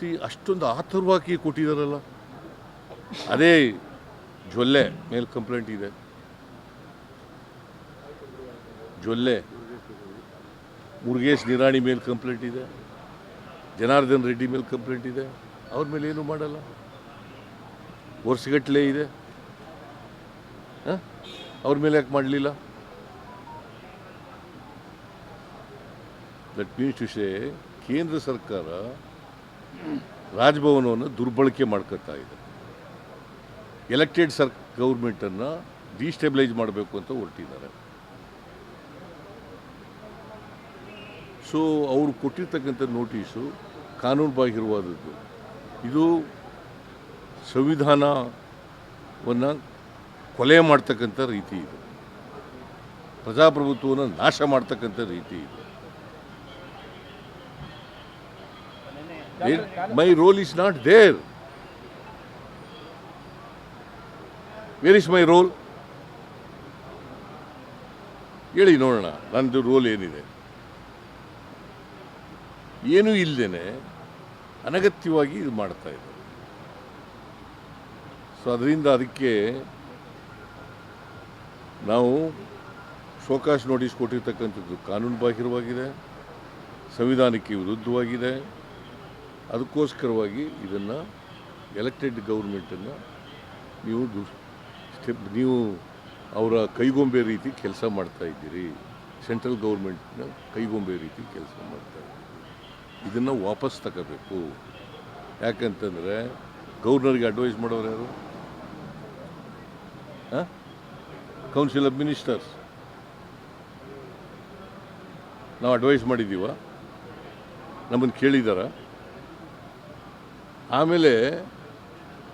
C ಅಷ್ಟೊಂದು ಆತುರವಾಗಿ ಕೊಟ್ಟಿದ್ದಾರಲ್ಲ. ಅದೇ ಜೊಲ್ಲೆ ಮೇಲೆ ಕಂಪ್ಲೇಂಟ್ ಇದೆ. ಜೊಲ್ಲೆ. ಮುರುಗೇಶ್ ನಿರಾಣಿ ಮೇಲೆ ಕಂಪ್ಲೇಂಟ್ ಇದೆ. ಜನಾರ್ದನ್ ರೆಡ್ಡಿ ಮೇಲೆ ಕಂಪ್ಲೇಂಟ್ ಇದೆ. ಅವ್ರ ಮೇಲೆ ಏನು ಮಾಡಲ್ಲ. ವರ್ಷಗಟ್ಟಲೆ ಇದೆ? ಅವ್ರ ಮೇಲೆ ಯಾಕೆ ಮಾಡಲಿಲ್ಲ? ದಟ್ ಮೀನ್ಸ್ ಸೇ ಕೇಂದ್ರ ಸರ್ಕಾರ ರಾಜಭವನವನ್ನು ದುರ್ಬಳಕೆ ಮಾಡ್ಕೊತಾ ಇದೆ. ಎಲೆಕ್ಟೆಡ್ ಸರ್ ಗೌರ್ಮೆಂಟನ್ನು ಡಿಸ್ಟೆಬಿಲೈಸ್ ಮಾಡಬೇಕು ಅಂತ ಹೊರಟಿದ್ದಾರೆ. ಸೊ ಅವರು ಕೊಟ್ಟಿರ್ತಕ್ಕಂಥ ನೋಟಿಸು ಕಾನೂನುಬಾಹಿರವಾದದ್ದು. ಇದು ಸಂವಿಧಾನವನ್ನು ಕೊಲೆ ಮಾಡ್ತಕ್ಕಂಥ ರೀತಿ ಇದು. ಪ್ರಜಾಪ್ರಭುತ್ವವನ್ನು ನಾಶ ಮಾಡ್ತಕ್ಕಂಥ ರೀತಿ ಇದು. My role is not there Where is my role ಹೇಳಿ ನೋಡೋಣ ನನ್ನದು ರೋಲ್ ಏನಿದೆ? ಏನೂ ಇಲ್ಲದೇನೆ ಅನಗತ್ಯವಾಗಿ ಇದು ಮಾಡ್ತಾ ಇದ್ದಾರೆ. ಸೊ ಅದರಿಂದ ಅದಕ್ಕೆ ನಾವು ಶೋಕಾಶ್ ನೋಟಿಸ್ ಕೊಟ್ಟಿರ್ತಕ್ಕಂಥದ್ದು ಕಾನೂನು ಬಾಹಿರವಾಗಿದೆ ಸಂವಿಧಾನಕ್ಕೆ ವಿರುದ್ಧವಾಗಿದೆ. ಅದಕ್ಕೋಸ್ಕರವಾಗಿ ಇದನ್ನು ಎಲೆಕ್ಟೆಡ್ ಗೌರ್ಮೆಂಟನ್ನು ನೀವು ದು ಸ್ಟೆಪ್, ನೀವು ಅವರ ಕೈಗೊಂಬೆ ರೀತಿ ಕೆಲಸ ಮಾಡ್ತಾ ಇದ್ದೀರಿ. ಸೆಂಟ್ರಲ್ ಗೌರ್ಮೆಂಟ್ನ ಕೈಗೊಂಬೆ ರೀತಿ ಕೆಲಸ ಮಾಡ್ತಾ ಇದ್ದೀರಿ. ಇದನ್ನು ವಾಪಸ್ ತಗೋಬೇಕು. ಯಾಕಂತಂದರೆ ಗೌರ್ನರ್ಗೆ ಅಡ್ವೈಸ್ ಮಾಡೋರು ಯಾರು? ಕೌನ್ಸಿಲ್ ಆಫ್ ಮಿನಿಸ್ಟರ್ಸ್ ನಾವು ಅಡ್ವೈಸ್ ಮಾಡಿದ್ದೀವ. ನಮ್ಮನ್ನು ಕೇಳಿದಾರ. ಆಮೇಲೆ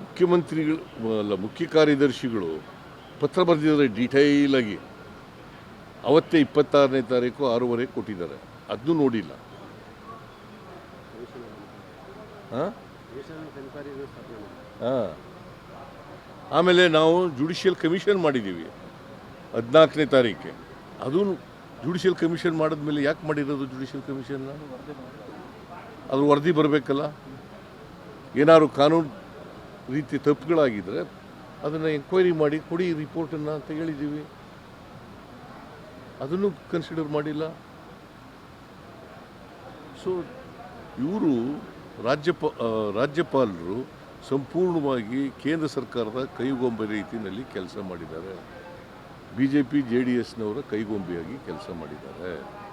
ಮುಖ್ಯಮಂತ್ರಿಗಳು, ಅಲ್ಲ, ಮುಖ್ಯ ಕಾರ್ಯದರ್ಶಿಗಳು ಪತ್ರ ಬರೆದಿದ್ದಾರೆ ಡೀಟೈಲಾಗಿ ಅವತ್ತೇ ಇಪ್ಪತ್ತಾರನೇ ತಾರೀಕು ಆರೂವರೆಗೆ ಕೊಟ್ಟಿದ್ದಾರೆ. ಅದನ್ನು ನೋಡಿಲ್ಲ. ಹಾಂ? ಆಮೇಲೆ ನಾವು ಜುಡಿಷಿಯಲ್ ಕಮಿಷನ್ ಮಾಡಿದ್ದೀವಿ. ಹದಿನಾಲ್ಕನೇ ತಾರೀಕೆ. ಅದು ಜುಡಿಷಿಯಲ್ ಕಮಿಷನ್ ಮಾಡಿದ್ಮೇಲೆ ಯಾಕೆ ಮಾಡಿರೋದು ಜುಡಿಷಿಯಲ್ ಕಮಿಷನ್ನ ಅದ್ರ ವರದಿ ಬರಬೇಕಲ್ಲ. ಏನಾದ್ರು ಕಾನೂನು ರೀತಿ ತಪ್ಪುಗಳಾಗಿದ್ದರೆ ಅದನ್ನು ಎಂಕ್ವೈರಿ ಮಾಡಿ ಕೊಡಿ ರಿಪೋರ್ಟನ್ನು ಅಂತ ಹೇಳಿದ್ದೀವಿ. ಅದನ್ನು ಕನ್ಸಿಡರ್ ಮಾಡಿಲ್ಲ. ಸೊ ಇವರು ರಾಜ್ಯಪ ರಾಜ್ಯಪಾಲರು ಸಂಪೂರ್ಣವಾಗಿ ಕೇಂದ್ರ ಸರ್ಕಾರದ ಕೈಗೊಂಬೆ ರೀತಿಯಲ್ಲಿ ಕೆಲಸ ಮಾಡಿದ್ದಾರೆ. B J P J D ಎಸ್ನವರ ಕೈಗೊಂಬೆಯಾಗಿ ಕೆಲಸ ಮಾಡಿದ್ದಾರೆ.